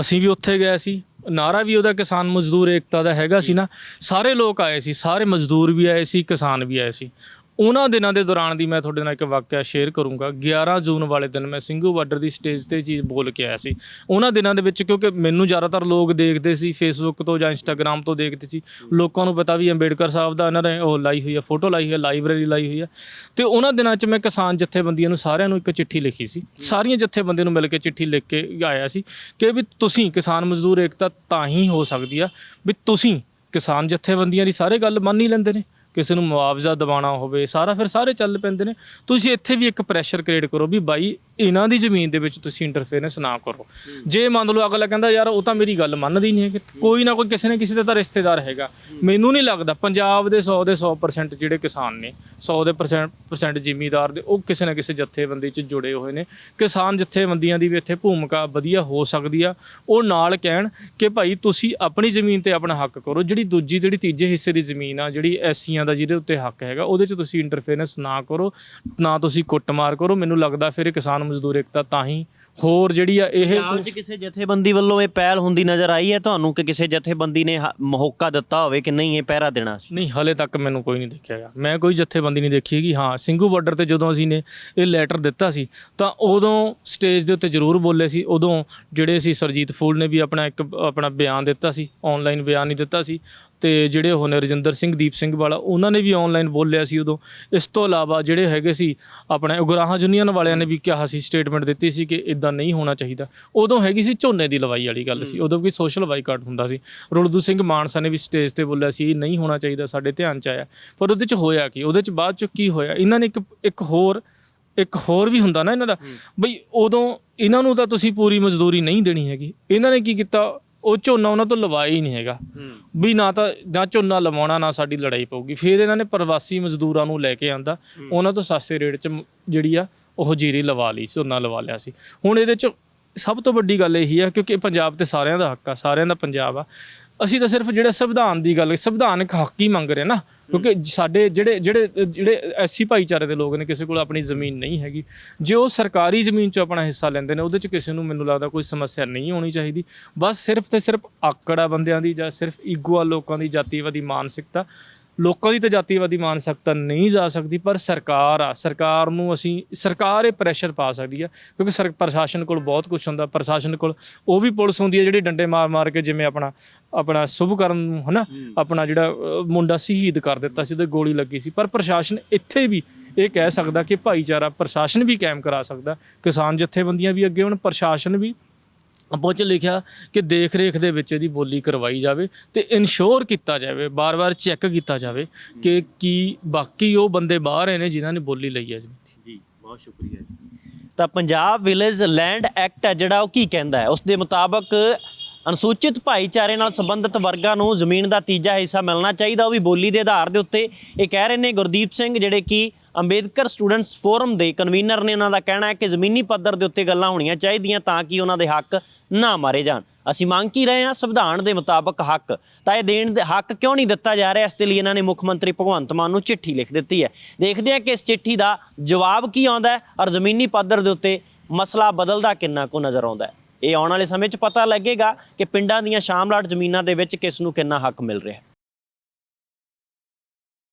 S2: ਅਸੀਂ ਵੀ ਉੱਥੇ ਗਏ ਸੀ। ਨਾਰਾ ਵੀ ਉਹਦਾ ਕਿਸਾਨ ਮਜ਼ਦੂਰ ਏਕਤਾ ਦਾ ਹੈਗਾ ਸੀ ਨਾ। ਸਾਰੇ ਲੋਕ ਆਏ ਸੀ ਸਾਰੇ ਮਜ਼ਦੂਰ ਵੀ ਆਏ ਸੀ ਕਿਸਾਨ ਵੀ ਆਏ ਸੀ। ਉਹਨਾਂ ਦਿਨਾਂ ਦੇ ਦੌਰਾਨ ਦੀ ਮੈਂ ਤੁਹਾਡੇ ਨਾਲ ਇੱਕ ਵਾਕਿਆ ਸ਼ੇਅਰ ਕਰੂੰਗਾ। 11 ਜੂਨ ਵਾਲੇ ਦਿਨ ਮੈਂ ਸਿੰਘੂ ਬਾਰਡਰ ਦੀ ਸਟੇਜ ਤੇ ਚੀਜ਼ ਬੋਲ ਕੇ ਆਇਆ ਸੀ। ਉਹਨਾਂ ਦਿਨਾਂ ਦੇ ਵਿੱਚ ਕਿਉਂਕਿ ਮੈਨੂੰ ਜ਼ਿਆਦਾਤਰ ਲੋਕ ਦੇਖਦੇ ਸੀ ਫੇਸਬੁੱਕ ਤੋਂ ਜਾਂ ਇੰਸਟਾਗ੍ਰam ਤੋਂ ਦੇਖਦੇ ਸੀ। ਲੋਕਾਂ ਨੂੰ ਪਤਾ ਵੀ ਅੰਬੇਡਕਰ ਸਾਹਿਬ ਦਾ ਇਹਨਾਂ ਨੇ ਉਹ ਲਾਈ ਹੋਈ ਹੈ ਫੋਟੋ ਲਾਈ ਹੋਈ ਹੈ ਲਾਇਬ੍ਰੇਰੀ ਲਾਈ ਹੋਈ ਹੈ। ਤੇ ਉਹਨਾਂ ਦਿਨਾਂ 'ਚ ਮੈਂ ਕਿਸਾਨ ਜਥੇਬੰਦੀਆਂ ਨੂੰ ਸਾਰਿਆਂ ਨੂੰ ਇੱਕ ਚਿੱਠੀ ਲਿਖੀ ਸੀ। ਸਾਰੀਆਂ ਜਥੇਬੰਦੀਆਂ ਨੂੰ ਮਿਲ ਕੇ ਚਿੱਠੀ ਲਿਖ ਕੇ ਆਇਆ ਸੀ ਕਿ ਵੀ ਤੁਸੀਂ ਕਿਸਾਨ ਮਜ਼ਦੂਰ ਏਕਤਾ ਤਾਂ ਹੀ ਹੋ ਸਕਦੀ ਆ ਵੀ ਤੁਸੀਂ ਕਿਸਾਨ ਜਥੇਬੰਦੀਆਂ ਦੀ ਸਾਰੇ ਗੱਲ ਮੰਨ ਹੀ ਲੈਂਦੇ ਨੇ। ਕਿਸੇ ਨੂੰ ਮੁਆਵਜ਼ਾ ਦਿਵਾਉਣਾ ਹੋਵੇ, ਸਾਰਾ ਫਿਰ ਸਾਰੇ ਚੱਲ ਪੈਂਦੇ ਨੇ। ਤੁਸੀਂ ਇੱਥੇ ਵੀ ਇੱਕ ਪ੍ਰੈਸ਼ਰ ਕ੍ਰੀਏਟ ਕਰੋ ਵੀ ਬਾਈ, ਇਹਨਾਂ ਦੀ ਜ਼ਮੀਨ ਦੇ ਵਿੱਚ ਤੁਸੀਂ ਇੰਟਰਫੇਰੈਂਸ ਨਾ ਕਰੋ। ਜੇ ਮੰਨ ਲਓ ਅਗਲਾ ਕਹਿੰਦਾ, ਯਾਰ, ਉਹ ਤਾਂ ਮੇਰੀ ਗੱਲ ਮੰਨਦੀ ਨਹੀਂ ਹੈ ਕਿ ਕੋਈ ਨਾ ਕੋਈ ਕਿਸੇ ਨਾ ਕਿਸੇ ਦਾ ਤਾਂ ਰਿਸ਼ਤੇਦਾਰ ਹੈਗਾ। ਮੈਨੂੰ ਨਹੀਂ ਲੱਗਦਾ ਪੰਜਾਬ ਦੇ 100 ਦੇ 100% ਜਿਹੜੇ ਕਿਸਾਨ ਨੇ 100 ਦੇ ਪਰਸੈਂਟ ਪਰਸੈਂਟ ਜ਼ਿਮੀਦਾਰ ਦੇ, ਉਹ ਕਿਸੇ ਨਾ ਕਿਸੇ ਜਥੇਬੰਦੀ 'ਚ ਜੁੜੇ ਹੋਏ ਨੇ। ਕਿਸਾਨ ਜਥੇਬੰਦੀਆਂ ਦੀ ਵੀ ਇੱਥੇ ਭੂਮਿਕਾ ਵਧੀਆ ਹੋ ਸਕਦੀ ਆ। ਉਹ ਨਾਲ ਕਹਿਣ ਕਿ ਭਾਈ, ਤੁਸੀਂ ਆਪਣੀ ਜ਼ਮੀਨ ਤੇ ਆਪਣਾ ਹੱਕ ਕਰੋ। ਜਿਹੜੀ ਦੂਜੀ, ਜਿਹੜੀ ਤੀਜੇ ਹਿੱਸੇ ਦੀ ਜ਼ਮੀਨ ਆ, ਜਿਹੜੀ ਐਸੀਆਂ ਦਾ ਜਿਹਦੇ ਉੱਤੇ ਹੱਕ ਹੈਗਾ ਉਹਦੇ 'ਚ ਤੁਸੀਂ ਇੰਟਰਫੇਰੈਂਸ ਨਾ ਕਰੋ ਨਾ ਤੁਸੀਂ ਕੁੱਟਮਾਰ ਕਰੋ। ਮੈਨੂੰ ਲੱਗਦਾ ਫਿਰ ਇਹ ਕਿਸਾਨ ਮਜ਼ਦੂਰ ਏਕਤਾ ਤਾਂ ਹੀ ਹੋਰ ਜਿਹੜੀ ਆ ਇਹ
S1: ਪੰਜਾਬ 'ਚ ਕਿਸੇ ਜਥੇਬੰਦੀ ਵੱਲੋਂ ਇਹ ਪਹਿਲ ਹੁੰਦੀ ਨਜ਼ਰ ਆਈ ਹੈ ਤੁਹਾਨੂੰ ਕਿ ਕਿਸੇ ਜਥੇਬੰਦੀ ਨੇ ਮੌਕਾ ਦਿੱਤਾ ਹੋਵੇ ਕਿ ਨਹੀਂ ਇਹ ਪਹਿਰਾ ਦੇਣਾ
S2: ਨਹੀਂ ਹਲੇ ਤੱਕ ਮੈਨੂੰ ਕੋਈ ਨਹੀਂ ਦੇਖਿਆ ਗਿਆ। ਮੈਂ ਕੋਈ ਜਥੇਬੰਦੀ ਨਹੀਂ ਦੇਖੀ ਹੈਗੀ। ਹਾਂ ਸਿੰਘੂ ਬਾਰਡਰ ਤੇ ਜਦੋਂ ਅਸੀਂ ਨੇ ਇਹ ਲੈਟਰ ਦਿੱਤਾ ਸੀ ਤਾਂ ਉਦੋਂ ਸਟੇਜ ਦੇ ਉੱਤੇ ਜ਼ਰੂਰ ਬੋਲੇ ਸੀ। ਉਦੋਂ ਜਿਹੜੇ ਸੀ ਸਰਜੀਤ ਫੂਲ ਨੇ ਵੀ ਆਪਣਾ ਇੱਕ ਆਪਣਾ ਬਿਆਨ ਦਿੱਤਾ ਸੀ ਆਨਲਾਈਨ ਬਿਆਨ ਨਹੀਂ ਦਿੱਤਾ ਸੀ। ਤੇ ਜਿਹੜੇ ਉਹ ਨੇ ਰਜਿੰਦਰ ਸਿੰਘ ਦੀਪ ਸਿੰਘ ਵਾਲਾ ਉਹਨਾਂ ਨੇ ਵੀ ਆਨਲਾਈਨ ਬੋਲਿਆ ਸੀ ਉਦੋਂ। ਇਸ ਤੋਂ ਇਲਾਵਾ ਜਿਹੜੇ ਹੈਗੇ ਸੀ ਆਪਣੇ ਉਗਰਾਹਾਂ ਯੂਨੀਅਨ ਵਾਲਿਆਂ ਨੇ ਵੀ ਕਿਹਾ ਸੀ ਸਟੇਟਮੈਂਟ ਦਿੱਤੀ ਸੀ ਕਿ ਇਦਾਂ ਨਹੀਂ ਹੋਣਾ ਚਾਹੀਦਾ। ਉਦੋਂ ਹੈਗੀ ਸੀ ਝੋਨੇ ਦੀ ਲਵਾਈ ਵਾਲੀ ਗੱਲ ਸੀ। ਉਦੋਂ ਵੀ ਸੋਸ਼ਲ ਬਾਈਕਾਟ ਹੁੰਦਾ ਸੀ। ਰੁਲਦੂ ਸਿੰਘ ਮਾਨਸਾ ਨੇ ਵੀ ਸਟੇਜ ਤੇ ਬੋਲਿਆ ਸੀ ਇਹ ਨਹੀਂ ਹੋਣਾ ਚਾਹੀਦਾ ਸਾਡੇ ਧਿਆਨ ਚ ਆਇਆ। ਪਰ ਉਹਦੇ ਚ ਹੋਇਆ ਕੀ? ਉਹਦੇ ਚ ਬਾਅਦ ਚ ਕੀ ਹੋਇਆ? ਇਹਨਾਂ ਨੇ ਇੱਕ ਇੱਕ ਹੋਰ ਇੱਕ ਹੋਰ ਵੀ ਹੁੰਦਾ ਨਾ ਇਹਨਾਂ ਦਾ। ਬਈ ਉਦੋਂ ਇਹਨਾਂ ਨੂੰ ਤਾਂ ਤੁਸੀਂ ਪੂਰੀ ਮਜ਼ਦੂਰੀ ਨਹੀਂ ਦੇਣੀ ਹੈਗੀ। ਇਹਨਾਂ ਨੇ ਕੀ ਕੀਤਾ? ਉਹ ਝੋਨਾ ਉਹਨਾਂ ਤੋਂ ਲਵਾਇਆ ਹੀ ਨਹੀਂ ਹੈਗਾ। ਵੀ ਨਾ ਤਾਂ ਨਾ ਝੋਨਾ ਲਵਾਉਣਾ ਨਾ ਸਾਡੀ ਲੜਾਈ ਪਊਗੀ। ਫਿਰ ਇਹਨਾਂ ਨੇ ਪ੍ਰਵਾਸੀ ਮਜ਼ਦੂਰਾਂ ਨੂੰ ਲੈ ਕੇ ਆਂਦਾ। ਉਹਨਾਂ ਤੋਂ ਸਸਤੇ ਰੇਟ 'ਚ ਜਿਹੜੀ ਆ ਉਹ ਜੀਰੀ ਲਵਾ ਲਈ ਝੋਨਾ ਲਵਾ ਲਿਆ ਸੀ। ਹੁਣ ਇਹਦੇ 'ਚ ਸਭ ਤੋਂ ਵੱਡੀ ਗੱਲ ਇਹੀ ਆ ਕਿਉਂਕਿ ਪੰਜਾਬ ਤੇ ਸਾਰਿਆਂ ਦਾ ਹੱਕ ਆ ਸਾਰਿਆਂ ਦਾ ਪੰਜਾਬ ਆ। ਅਸੀਂ ਤਾਂ ਸਿਰਫ ਜਿਹੜਾ ਸੰਵਿਧਾਨ ਦੀ ਗੱਲ, ਸੰਵਿਧਾਨਕ ਹੱਕ ਹੀ ਮੰਗ ਰਹੇ ਨਾ। ਕਿਉਂਕਿ ਸਾਡੇ ਜਿਹੜੇ ਜਿਹੜੇ ਜਿਹੜੇ ਐਸੀ ਭਾਈਚਾਰੇ ਦੇ ਲੋਕ ਨੇ, ਕਿਸੇ ਕੋਲ ਆਪਣੀ ਜ਼ਮੀਨ ਨਹੀਂ ਹੈਗੀ। ਜੇ ਉਹ ਸਰਕਾਰੀ ਜ਼ਮੀਨ 'ਚ ਆਪਣਾ ਹਿੱਸਾ ਲੈਂਦੇ ਨੇ, ਉਹਦੇ 'ਚ ਕਿਸੇ ਨੂੰ ਮੈਨੂੰ ਲੱਗਦਾ ਕੋਈ ਸਮੱਸਿਆ ਨਹੀਂ ਹੋਣੀ ਚਾਹੀਦੀ। ਬਸ ਸਿਰਫ ਤੇ ਸਿਰਫ ਆਕੜਾ ਬੰਦਿਆਂ ਦੀ ਜਾਂ ਸਿਰਫ ਈਗੋ ਆ ਲੋਕਾਂ ਦੀ ਜਾਤੀਵਾਦੀ ਮਾਨਸਿਕਤਾ ਲੋਕਾਂ ਦੀ ਤਾਂ ਜਾਤੀਵਾਦੀ ਮਾਨਸਿਕਤਾ ਨਹੀਂ ਜਾ ਸਕਦੀ ਪਰ ਸਰਕਾਰ ਆ ਸਰਕਾਰ ਨੂੰ ਅਸੀਂ ਸਰਕਾਰ ਇਹ ਪ੍ਰੈਸ਼ਰ ਪਾ ਸਕਦੀ ਆ ਕਿਉਂਕਿ ਸਰ ਪ੍ਰਸ਼ਾਸਨ ਕੋਲ ਬਹੁਤ ਕੁਝ ਹੁੰਦਾ ਪ੍ਰਸ਼ਾਸਨ ਕੋਲ ਉਹ ਵੀ ਪੁਲਿਸ ਹੁੰਦੀ ਹੈ ਜਿਹੜੀ ਡੰਡੇ ਮਾਰ ਮਾਰ ਕੇ ਜਿਵੇਂ ਆਪਣਾ ਆਪਣਾ ਸ਼ੁਭਕਰਨ ਨੂੰ ਹਨਾ ਆਪਣਾ ਜਿਹੜਾ ਮੁੰਡਾ ਸ਼ਹੀਦ ਕਰ ਦਿੱਤਾ ਸੀ ਉਹਦੇ ਗੋਲੀ ਲੱਗੀ ਸੀ ਪਰ ਪ੍ਰਸ਼ਾਸਨ ਇੱਥੇ ਵੀ ਇਹ ਕਹਿ ਸਕਦਾ ਕਿ ਭਾਈਚਾਰਾ ਪ੍ਰਸ਼ਾਸਨ ਵੀ ਕਾਇਮ ਕਰਾ ਸਕਦਾ ਕਿਸਾਨ ਜਥੇਬੰਦੀਆਂ ਵੀ ਅੱਗੇ ਹੁਣ ਪ੍ਰਸ਼ਾਸਨ ਵੀ ਆਪੋ ਚ ਲਿਖਿਆ ਕਿ ਦੇਖ ਰੇਖ ਦੇ ਵਿੱਚ ਇਹਦੀ ਬੋਲੀ ਕਰਵਾਈ ਜਾਵੇ ਤੇ ਇਨਸ਼ੋਰ ਕੀਤਾ ਜਾਵੇ ਬਾਰ-ਬਾਰ ਚੈੱਕ ਕੀਤਾ ਜਾਵੇ ਕਿ ਕੀ ਬਾਕੀ ਉਹ ਬੰਦੇ ਬਾਹਰ ਆਏ ਨੇ ਜਿਨ੍ਹਾਂ ਨੇ ਬੋਲੀ ਲਈ ਹੈ
S1: ਜੀ ਬਹੁਤ ਸ਼ੁਕਰੀਆ ਜੀ। ਤਾਂ ਪੰਜਾਬ ਵਿਲੇਜ ਲੈਂਡ ਐਕਟ ਹੈ ਜਿਹੜਾ ਉਹ ਕੀ ਕਹਿੰਦਾ ਹੈ? ਉਸ ਦੇ ਮੁਤਾਬਕ ਅਨੁਸੂਚਿਤ ਭਾਈਚਾਰੇ ਨਾਲ ਸੰਬੰਧਿਤ ਵਰਗਾਂ ਨੂੰ ਜ਼ਮੀਨ ਦਾ ਤੀਜਾ ਹਿੱਸਾ ਮਿਲਣਾ ਚਾਹੀਦਾ। ਉਹ ਵੀ ਬੋਲੀ ਦੇ ਆਧਾਰ ਦੇ ਉੱਤੇ ਇਹ ਕਹਿ ਰਹੇ ਨੇ ਗੁਰਦੀਪ ਸਿੰਘ, ਜਿਹੜੇ ਕਿ ਅੰਬੇਦਕਰ ਸਟੂਡੈਂਟਸ ਫੋਰਮ ਦੇ ਕਨਵੀਨਰ ਨੇ। ਉਹਨਾਂ ਦਾ ਕਹਿਣਾ ਹੈ ਕਿ ਜ਼ਮੀਨੀ ਪੱਧਰ ਦੇ ਉੱਤੇ ਗੱਲਾਂ ਹੋਣੀਆਂ ਚਾਹੀਦੀਆਂ ਤਾਂ ਕਿ ਉਹਨਾਂ ਦੇ ਹੱਕ ਨਾ ਮਾਰੇ ਜਾਣ। ਅਸੀਂ ਮੰਗ ਕੀ ਰਹੇ ਹਾਂ? ਸੰਵਿਧਾਨ ਦੇ ਮੁਤਾਬਕ ਹੱਕ। ਤਾਂ ਇਹ ਦੇਣ ਦੇ ਹੱਕ ਕਿਉਂ ਨਹੀਂ ਦਿੱਤਾ ਜਾ ਰਿਹਾ? ਇਸ ਦੇ ਲਈ ਇਹਨਾਂ ਨੇ ਮੁੱਖ ਮੰਤਰੀ ਭਗਵੰਤ ਮਾਨ ਨੂੰ ਚਿੱਠੀ ਲਿਖ ਦਿੱਤੀ ਹੈ। ਦੇਖਦੇ ਹਾਂ ਕਿ ਇਸ ਚਿੱਠੀ ਦਾ ਜਵਾਬ ਕੀ ਆਉਂਦਾ ਹੈ ਔਰ ਜ਼ਮੀਨੀ ਪੱਧਰ ਦੇ ਉੱਤੇ ਮਸਲਾ ਬਦਲਦਾ ਕਿੰਨਾ ਕੁ ਨਜ਼ਰ ਆਉਂਦਾ ਹੈ। ਇਹ ਆਉਣ ਵਾਲੇ ਸਮੇਂ 'ਚ ਪਤਾ ਲੱਗੇਗਾ ਕਿ ਪਿੰਡਾਂ ਦੀਆਂ ਸ਼ਾਮਲਾਟ ਜ਼ਮੀਨਾਂ ਦੇ ਵਿੱਚ ਕਿਸ ਨੂੰ ਕਿੰਨਾ ਹੱਕ ਮਿਲ ਰਿਹਾ ਹੈ।